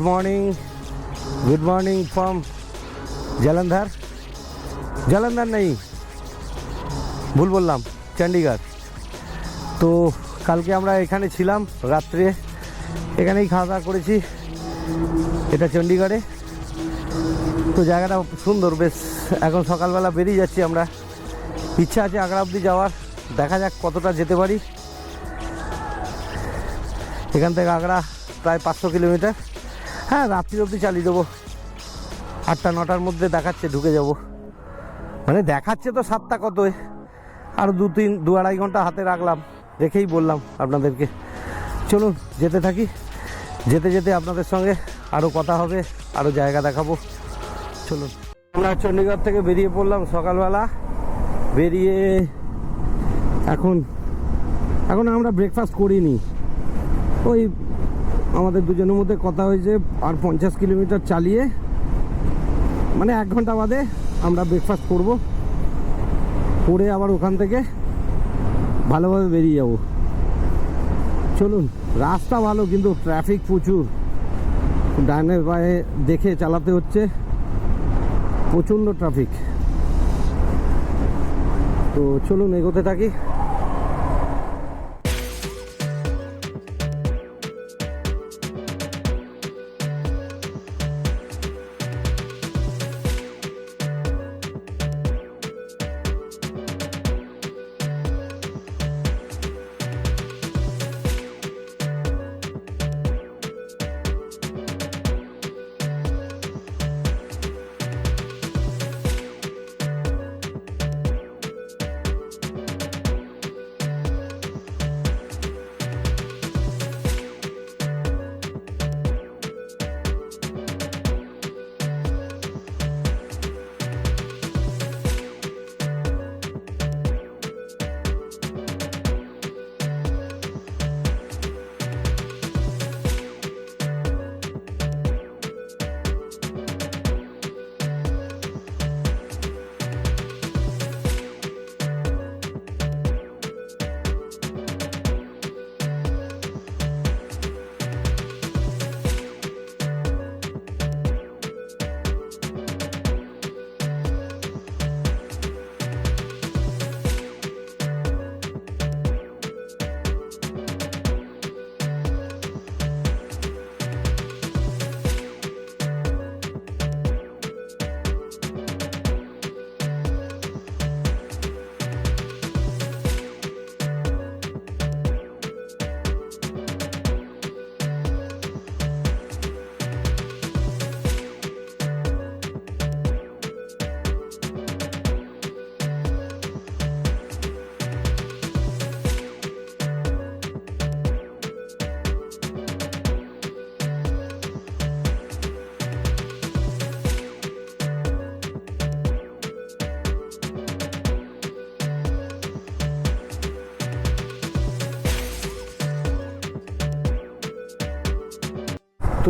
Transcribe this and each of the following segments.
Good morning good morning from Jalandhar Jalandhar নেই ভুল বললাম চণ্ডীগড় তো কালকে আমরা এখানে ছিলাম রাত্রে। এখানেই খাওয়া দাওয়া করেছি। এটা চণ্ডীগড়ে তো জায়গাটা সুন্দর, বেশ। এখন সকালবেলা বেরিয়ে যাচ্ছি আমরা। ইচ্ছা আছে আগ্রা অবধি যাওয়ার। দেখা যাক কতটা যেতে পারি। এখান থেকে আগ্রা প্রায় পাঁচশো কিলোমিটার। হ্যাঁ রাত্রি অবধি চালিয়ে দেবো। আটটা, নটার মধ্যে দেখাচ্ছে, ঢুকে যাব। মানে দেখাচ্ছে তো সাতটা কতই। আর দু, তিন, দু আড়াই ঘণ্টা হাতে রাখলাম। রেখেই বললাম আপনাদেরকে। চলুন, যেতে থাকি। যেতে যেতে আপনাদের সঙ্গে আরও কথা হবে আরও জায়গা দেখাবো। চলুন। আমরা চণ্ডীগড় থেকে বেরিয়ে পড়লাম সকালবেলা। বেরিয়ে এখন এখন আমরা ব্রেকফাস্ট করিনি। ওই আমাদের দুজনের মধ্যে কথা হয়েছে আর পঞ্চাশ কিলোমিটার চালিয়ে মানে এক ঘণ্টা বাদে আমরা ব্রেকফাস্ট করব। করে আবার ওখান থেকে ভালোভাবে বেরিয়ে যাব। চলুন, রাস্তা ভালো কিন্তু ট্রাফিক প্রচুর। ডানের পায়ে দেখে চালাতে হচ্ছে। প্রচণ্ড ট্রাফিক তো চলুন, এগোতে থাকি।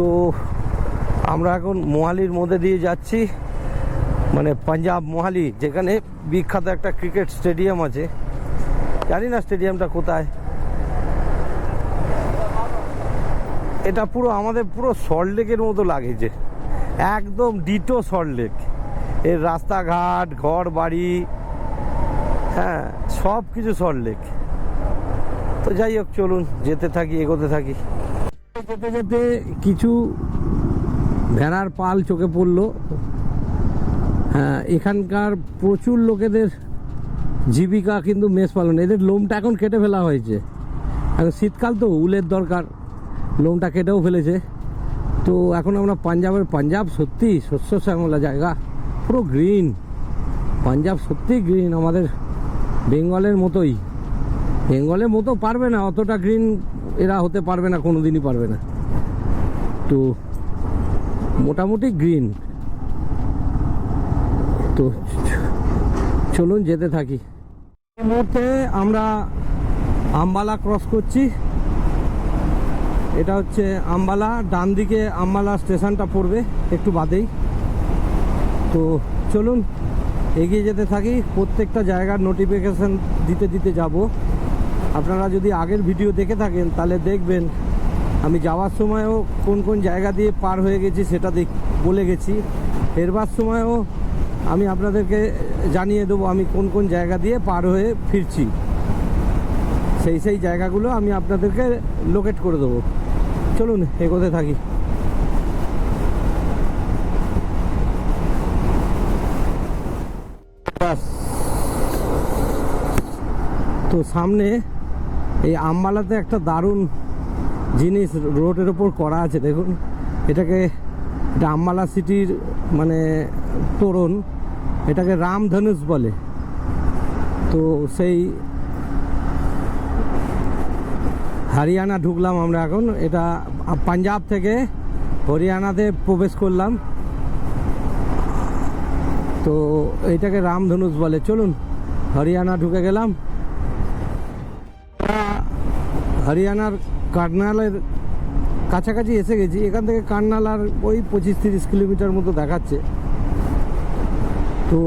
তো আমরা এখন মোহালির মধ্যে দিয়ে যাচ্ছি। মানে পাঞ্জাব মোহালি, যেখানে বিখ্যাত একটা ক্রিকেট স্টেডিয়াম আছে। জানি না স্টেডিয়ামটা কোথায়। এটা পুরো আমাদের পুরো সল্টলেকের মতো লাগেছে একদম ডিটো সল্টলেক এর রাস্তাঘাট ঘর বাড়ি হ্যাঁ সব কিছু সল্টলেক তো যাই হোক, চলুন, যেতে থাকি, এগোতে থাকি। যেতে যেতে কিছু ভেড়ার পাল চোখে পড়ল। হ্যাঁ এখানকার প্রচুর লোকেদের জীবিকা কিন্তু মেষ পালন। এদের লোমটা এখন কেটে ফেলা হয়েছে। এখন শীতকাল তো, উলের দরকার। লোমটা কেটেও ফেলেছে। তো এখন আমরা পাঞ্জাবের, পাঞ্জাব সত্যি শস্য শ্যামলা জায়গা, পুরো গ্রিন পাঞ্জাব সত্যি গ্রিন আমাদের বেঙ্গলের মতোই। বেঙ্গলের মতো পারবে না, অতটা গ্রিন এরা হতে পারবে না কোনো দিনই পারবে না। তো মোটামুটি গ্রিন তো চলুন যেতে থাকি। এই মুহূর্তে আমরা আম্বালা ক্রস করছি। এটা হচ্ছে আম্বালা ডান দিকে আম্বালা স্টেশনটা পড়বে, একটু বাদেই। তো চলুন এগিয়ে যেতে থাকি। প্রত্যেকটা জায়গার নোটিফিকেশান দিতে দিতে যাব। আপনারা যদি আগের ভিডিও দেখে থাকেন, তাহলে দেখবেন আমি যাওয়ার সময়ও কোন কোন জায়গা দিয়ে পার হয়ে গেছি সেটা দেখ, বলে গেছি। ফেরবার সময়ও আমি আপনাদেরকে জানিয়ে দেবো আমি কোন কোন জায়গা দিয়ে পার হয়ে ফিরছি। সেই সেই জায়গাগুলো আমি আপনাদেরকে লোকেট করে দেবো। চলুন, এগোতে থাকি। তো সামনে এই আমবালাতে একটা দারুণ জিনিস রোডের ওপর করা আছে, দেখুন। এটাকে এটা আম্বালা সিটির মানে তোরণ, এটাকে রামধনুষ বলে। তো সেই হরিয়ানা ঢুকলাম আমরা এখন। এটা পাঞ্জাব থেকে হরিয়ানাতে প্রবেশ করলাম। তো এটাকে রামধনুষ বলে। চলুন, হরিয়ানা ঢুকে গেলাম। আমরা হরিয়ানার কার্নালের কাছাকাছি এসে গেছি। এখান থেকে কার্নাল আর ওই পঁচিশ তিরিশ কিলোমিটার মতো দেখাচ্ছে। তো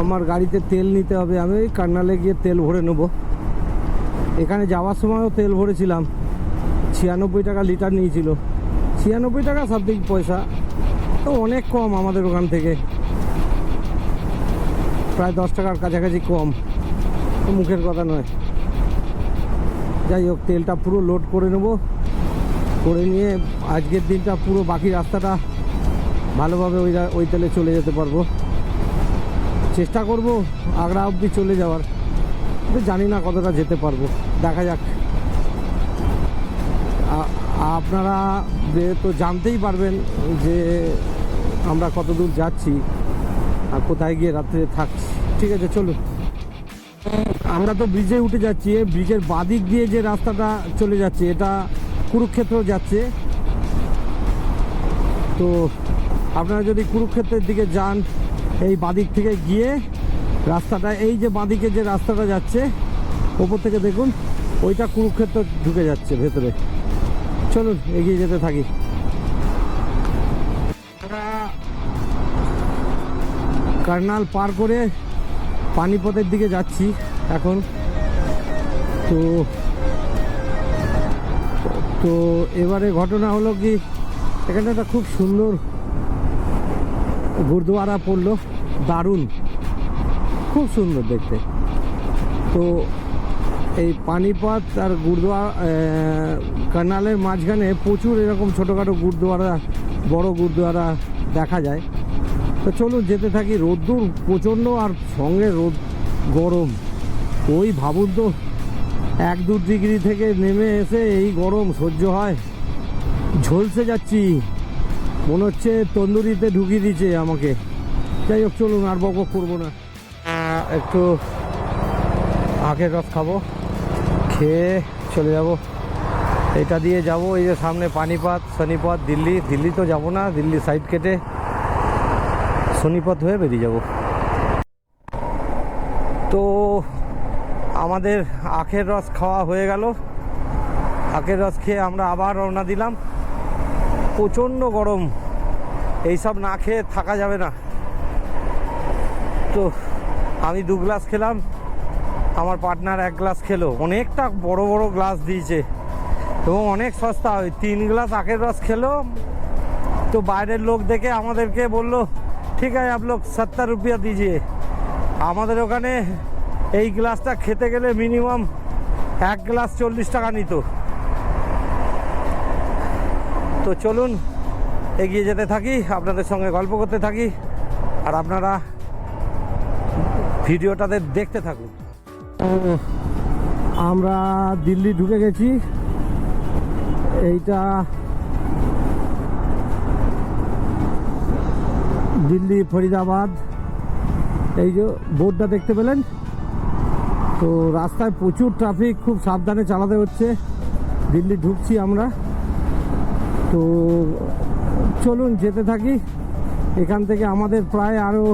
আমার গাড়িতে তেল নিতে হবে। আমি ওই কার্নালে গিয়ে তেল ভরে নেব। এখানে যাওয়ার সময়ও তেল ভরেছিলাম। ছিয়ানব্বই টাকা লিটার নিয়েছিল। ছিয়ানব্বই টাকা সাবদিক পয়সা। তো অনেক কম আমাদের ওখান থেকে। প্রায় দশ টাকার কাছাকাছি কম। মুখের কথা নয়। যাই হোক, তেলটা পুরো লোড করে নেব। করে নিয়ে আজকের দিনটা পুরো বাকি রাস্তাটা ভালোভাবে ওই ওই তেলে চলে যেতে পারব। চেষ্টা করব আগ্রা অবধি চলে যাওয়ার। কিন্তু জানি না কতটা যেতে পারব। দেখা যাক। আপনারা তো জানতেই পারবেন যে আমরা কত দূর যাচ্ছি আর কোথায় গিয়ে রাত্রে থাকছি। ঠিক আছে, চলুন। আমরা তো ব্রিজে উঠে যাচ্ছি ব্রিজের বাদিক দিয়ে যে রাস্তাটা চলে যাচ্ছে, এটা কুরুক্ষেত্র যাচ্ছে। তো আপনারা যদি কুরুক্ষেত্রের দিকে যান, এই বাদিক থেকে গিয়ে রাস্তাটা, এই যে বাদিকে যে রাস্তাটা যাচ্ছে, ওপর থেকে দেখুন, ওইটা কুরুক্ষেত্র ঢুকে যাচ্ছে ভেতরে। চলুন, এগিয়ে যেতে থাকি। কার্নাল পার করে পানিপথের দিকে যাচ্ছি। এখন তো তো এবারে ঘটনা হলো কি, এখানে একটা খুব সুন্দর গুরুদুয়ারা পড়ল, দারুণ, খুব সুন্দর দেখতে। তো এই পানিপথ আর গুরুদুয়ারা কানালের মাঝখানে প্রচুর এরকম ছোটোখাটো গুরুদুয়ারা, বড় গুরুদুয়ারা দেখা যায়। তো চলুন যেতে থাকি, রোদ্দুর প্রচণ্ড আর সঙ্গে রোদ গরম। ওই ভাবুন তো, এক দু ডিগ্রি থেকে নেমে এসে এই গরম সহ্য হয়। ঝলসে যাচ্ছি। মনে হচ্ছে তন্দুরিতে ঢুকিয়ে দিচ্ছে আমাকে। যাই হোক, চলুন, আর বক করব না। একটু আখের রস খাব, খেয়ে চলে যাব। এটা দিয়ে যাব, এই যে সামনে পানিপথ শনিপথ দিল্লি। দিল্লি তো যাব না, দিল্লি সাইড কেটে শনিপথ হয়ে বেরিয়ে যাব তো আমাদের আখের রস খাওয়া হয়ে গেল। আখের রস খেয়ে আমরা আবার রওনা দিলাম। প্রচণ্ড গরম। এইসব না খেয়ে থাকা যাবে না। তো আমি দু গ্লাস খেলাম। আমার পার্টনার এক গ্লাস খেলো। অনেকটা বড় বড় গ্লাস দিয়েছে। এবং অনেক সস্তা। ওই তিন গ্লাস আখের রস খেলো। তো বাইরের লোক দেখে আমাদেরকে বলল, ঠিক আছে, আপ লোক সত্তর রুপিয়া দিজিয়ে। আমাদের ওখানে এই গ্লাসটা খেতে গেলে মিনিমাম এক গ্লাস চল্লিশ টাকা নিত। তো চলুন, এগিয়ে যেতে থাকি, আপনাদের সঙ্গে গল্প করতে থাকি, আর আপনারা ভিডিওটাতে দেখতে থাকুন। আমরা দিল্লি ঢুকে গেছি। এইটা দিল্লি ফরিদাবাদ। এই যে বোর্ডটা দেখতে পেলেন? তো রাস্তায় প্রচুর ট্রাফিক খুব সাবধানে চালাতে হচ্ছে। দিল্লি ঢুকছি আমরা। তো চলুন যেতে থাকি। এখান থেকে আমাদের প্রায় আরও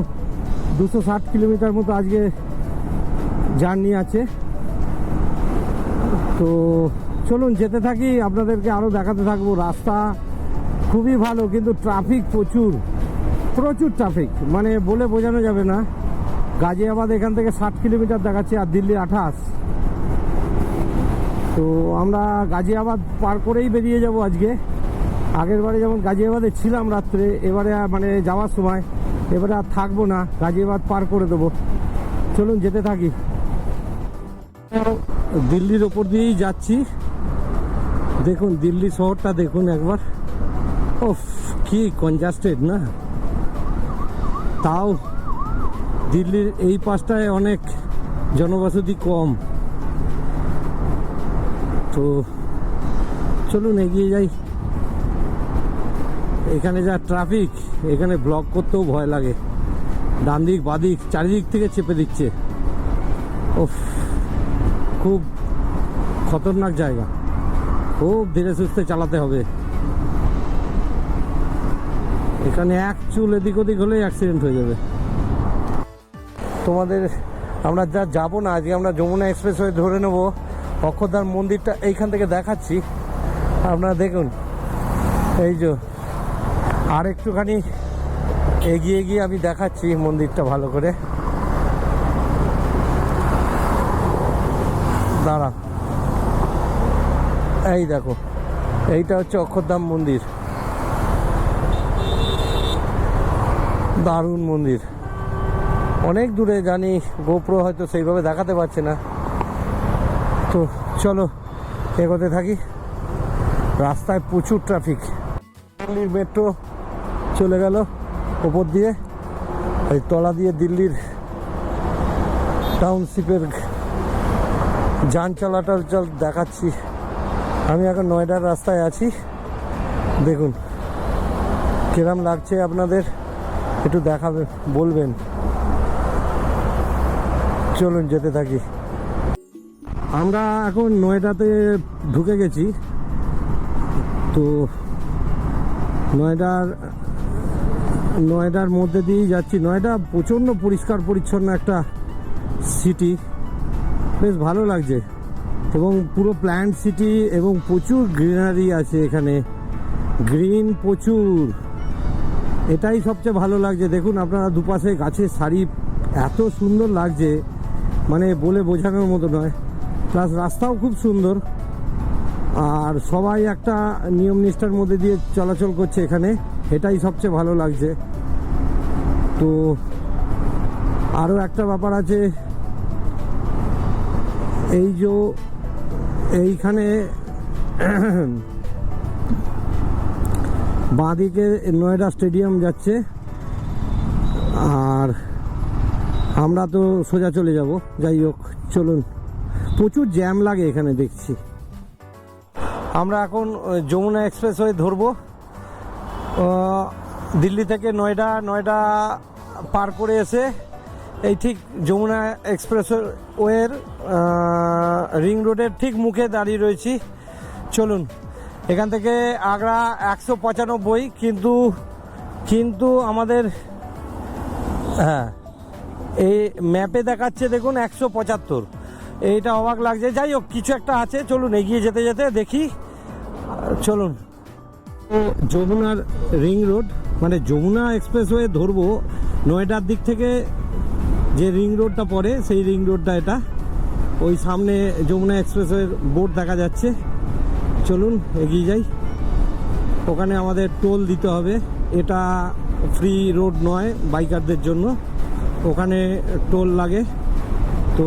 দুশো ষাট কিলোমিটার মতো আজকে জার্নি আছে। তো চলুন যেতে থাকি। আপনাদেরকে আরও দেখাতে থাকব। রাস্তা খুবই ভালো, কিন্তু ট্রাফিক প্রচুর। প্রচুর ট্রাফিক মানে বলে বোঝানো যাবে না। গাজিয়াবাদ এখান থেকে ষাট কিলোমিটার দেখাচ্ছে আর দিল্লি আঠাশ। তো আমরা গাজিয়াবাদ পার করেই বেরিয়ে যাব আজকে। আগের বারে যেমন গাজিয়াবাদে ছিলাম রাত্রে, এবারে মানে যাওয়ার সময়, এবারে আর থাকব না, গাজিয়াবাদ পার করে দেবো। চলুন যেতে থাকি। দিল্লির ওপর দিয়েই যাচ্ছি। দেখুন, দিল্লি শহরটা দেখুন একবার। ও কি কনজাস্টেড না? তাও দিল্লির এই পাশটায় অনেক জনবসতি কম। তো চলুন এগিয়ে যাই। এখানে যা ট্রাফিক, এখানে ব্লক করতেও ভয় লাগে। ডান দিক বাদিক, চারিদিক থেকে চেপে দিচ্ছে। ও খুব খতরনাক জায়গা। খুব ধীরে সুস্থে চালাতে হবে। এখানে এক চুল এদিক ওদিক হলেই অ্যাক্সিডেন্ট হয়ে যাবে। তোমাদের আমরা যা যাব না, আজকে আমরা যমুনা এক্সপ্রেস হয়ে ধরে নেব। অক্ষরধাম মন্দিরটা এইখান থেকে দেখাচ্ছি। আপনারা দেখুন, এই যে আর একটুখানি এগিয়ে গিয়ে আমি দেখাচ্ছি মন্দিরটা ভালো করে। দাঁড়া। এই দেখো, এইটা হচ্ছে অক্ষরধাম মন্দির। দারুণ মন্দির। অনেক দূরে জানি গোপ্রো হয়তো সেইভাবে দেখাতে পারছে না। তো চলো, এগোতে থাকি। রাস্তায় প্রচুর ট্রাফিক দিল্লির মেট্রো চলে গেল ওপর দিয়ে। এই তলা দিয়ে দিল্লির টাউনশিপের যান চলাচল চল দেখাচ্ছি। আমি এখন নয়ডার রাস্তায় আছি। দেখুন, কিরম লাগছে আপনাদের? একটু দেখাবে, বলবেন। চলুন যেতে থাকি। আমরা এখন নয়ডাতে ঢুকে গেছি। তো নয়ডার নয়ডার মধ্যে দিয়েই যাচ্ছি। নয়ডা প্রচণ্ড পরিষ্কার পরিচ্ছন্ন একটা সিটি বেশ ভালো লাগছে। এবং পুরো প্ল্যান্ট সিটি এবং প্রচুর গ্রিনারি আছে এখানে। গ্রিন প্রচুর। এটাই সবচেয়ে ভালো লাগছে। দেখুন, আপনারা দুপাশে গাছের সারি এত সুন্দর লাগছে। মানে বলে বোঝানোর মতো নয়। প্লাস রাস্তাও খুব সুন্দর। আর সবাই একটা নিয়ম নিষ্ঠার মধ্যে দিয়ে চলাচল করছে এখানে। এটাই সবচেয়ে ভালো লাগছে। তো আরও একটা ব্যাপার আছে। এই যে এইখানে বাঁদিকে নয়ডা স্টেডিয়াম যাচ্ছে। আর আমরা তো সোজা চলে যাব। যাই হোক, চলুন। প্রচুর জ্যাম লাগে এখানে, দেখছি। আমরা এখন যমুনা এক্সপ্রেস হয়ে ধরবো। দিল্লি থেকে নয়ডা নয়ডা পার করে এসে এই ঠিক যমুনা এক্সপ্রেস ওয়ের রিং রোডের ঠিক মুখে দাঁড়িয়ে রয়েছি। চলুন। এখান থেকে আগ্রা একশো পঁচানব্বই, কিন্তু কিন্তু আমাদের হ্যাঁ। এই ম্যাপে দেখাচ্ছে দেখুন, একশো পঁচাত্তর। এইটা অবাক লাগছে। যাই হোক, কিছু একটা আছে, চলুন, এগিয়ে যেতে যেতে দেখি। চলুন। যমুনার রিং রোড মানে যমুনা এক্সপ্রেসওয়ে ধরবো নয়ডার দিক থেকে যে রিং রোডটা পড়ে, সেই রিং রোডটা এটা। ওই সামনে যমুনা এক্সপ্রেসওয়ের বোর্ড দেখা যাচ্ছে। চলুন, এগিয়ে যাই। ওখানে আমাদের টোল দিতে হবে। এটা ফ্রি রোড নয় বাইকারদের জন্য। ওখানে টোল লাগে। তো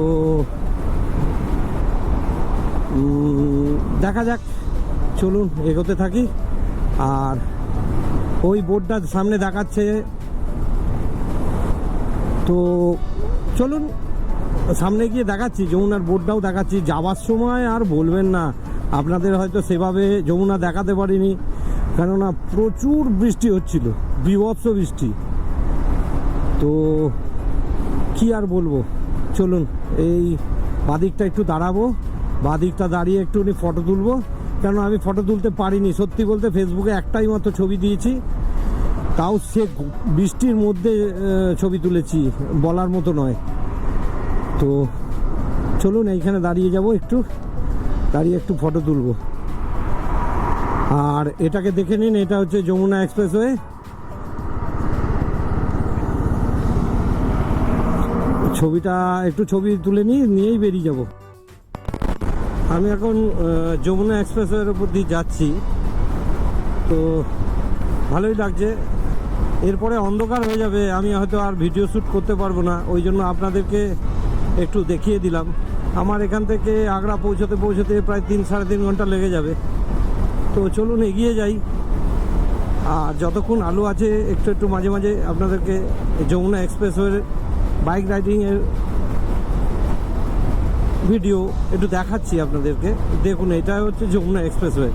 দেখা যাক, চলুন, এগোতে থাকি। আর ওই বোর্ডটা সামনে দেখাচ্ছে। তো, চলুন, সামনে গিয়ে দেখাচ্ছি, যমুনার বোর্ডটাও দেখাচ্ছি। যাওয়ার সময় আর বলবেন না, আপনাদের হয়তো সেভাবে যমুনা দেখাতে পারিনি। কেননা প্রচুর বৃষ্টি হচ্ছিল, বিভৎস বৃষ্টি। তো কি আর বলব? চলুন, এই বাদিকটা একটু দাঁড়াবো। বাদিকটা দাঁড়িয়ে একটুখানি ফটো তুলবো। কেন আমি ফটো তুলতে পারিনি। সত্যি বলতে ফেসবুকে একটাই মতো ছবি দিয়েছি। তাও সে বৃষ্টির মধ্যে ছবি তুলেছি। বলার মতো নয়। তো চলুন, এইখানে দাঁড়িয়ে যাব একটু। দাঁড়িয়ে একটু ফটো তুলবো। আর এটাকে দেখে নিন, এটা হচ্ছে যমুনা এক্সপ্রেসওয়ে ছবিটা, একটু ছবি তুলে নিয়েই বেরিয়ে যাব। আমি এখন যমুনা এক্সপ্রেসওয়ের উপর দিয়ে যাচ্ছি। তো ভালোই লাগছে। এরপরে অন্ধকার হয়ে যাবে, আমি হয়তো আর ভিডিও শ্যুট করতে পারব না। ওই জন্য আপনাদেরকে একটু দেখিয়ে দিলাম। আমার এখান থেকে আগ্রা পৌঁছতে পৌঁছতে প্রায় তিন, সাড়ে তিন ঘণ্টা লেগে যাবে। তো চলুন এগিয়ে যাই। আর যতক্ষণ আলো আছে, একটু একটু মাঝে মাঝে আপনাদেরকে যমুনা এক্সপ্রেসওয়ের বাইক রাইডিংয়ের ভিডিও একটু দেখাচ্ছি আপনাদেরকে। দেখুন এটা হচ্ছে যমুনা এক্সপ্রেসওয়ে।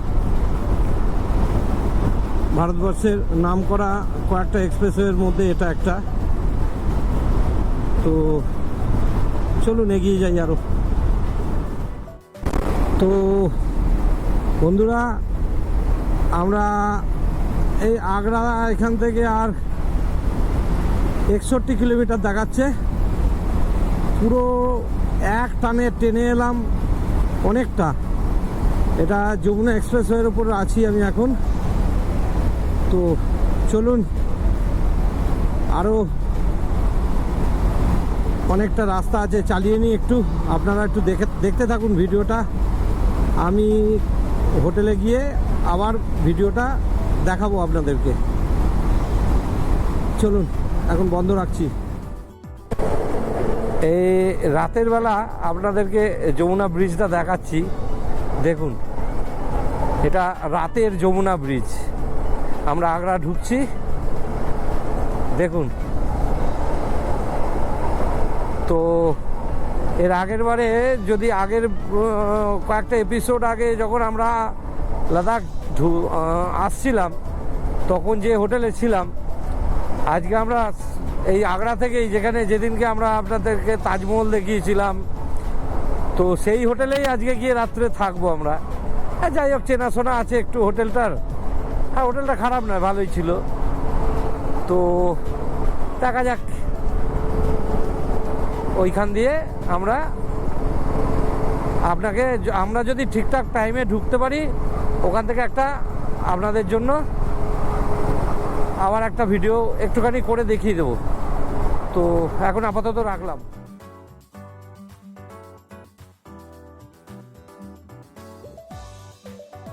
ভারতবর্ষের নাম করা কয়েকটা এক্সপ্রেসওয়ের মধ্যে এটা একটা। তো চলুন, এগিয়ে যাই আরও। তো বন্ধুরা, আমরা এই আগ্রা এখান থেকে আর একষট্টি কিলোমিটার দেখাচ্ছে। পুরো এক টানে টেনে এলাম অনেকটা। এটা যমুনা এক্সপ্রেসওয়ের উপর আছি আমি এখন। তো চলুন আরও অনেকটা রাস্তা আছে, চালিয়ে নিই একটু। আপনারা একটু দেখে, দেখতে থাকুন ভিডিওটা। আমি হোটেলে গিয়ে আবার ভিডিওটা দেখাবো আপনাদেরকে। চলুন। এখন বন্ধ রাখছি। এই রাতের বেলা আপনাদেরকে যমুনা ব্রিজটা দেখাচ্ছি। দেখুন, এটা রাতের যমুনা ব্রিজ। আমরা আগ্রা ঢুকছি। দেখুন, তো এর আগের বারে যদি আগের কয়েকটা এপিসোড আগে যখন আমরা লাদাখ আসছিলাম, তখন যে হোটেলে ছিলাম আজকে আমরা এই আগ্রা থেকেই যেখানে যেদিনকে আমরা আপনাদেরকে তাজমহল দেখিয়েছিলাম, তো সেই হোটেলেই আজকে গিয়ে রাত্রে থাকব আমরা। হ্যাঁ যাই হোক, চেনাশোনা আছে একটু হোটেলটার। হ্যাঁ হোটেলটা খারাপ নয়, ভালোই ছিল। তো দেখা যাক। ওইখান দিয়ে আমরা আপনাকে আমরা যদি ঠিকঠাক টাইমে ঢুকতে পারি, ওখান থেকে একটা আপনাদের জন্য আবার একটা ভিডিও একটুখানি করে দেখিয়ে দেবো। তো এখন আপাতত রাখলাম।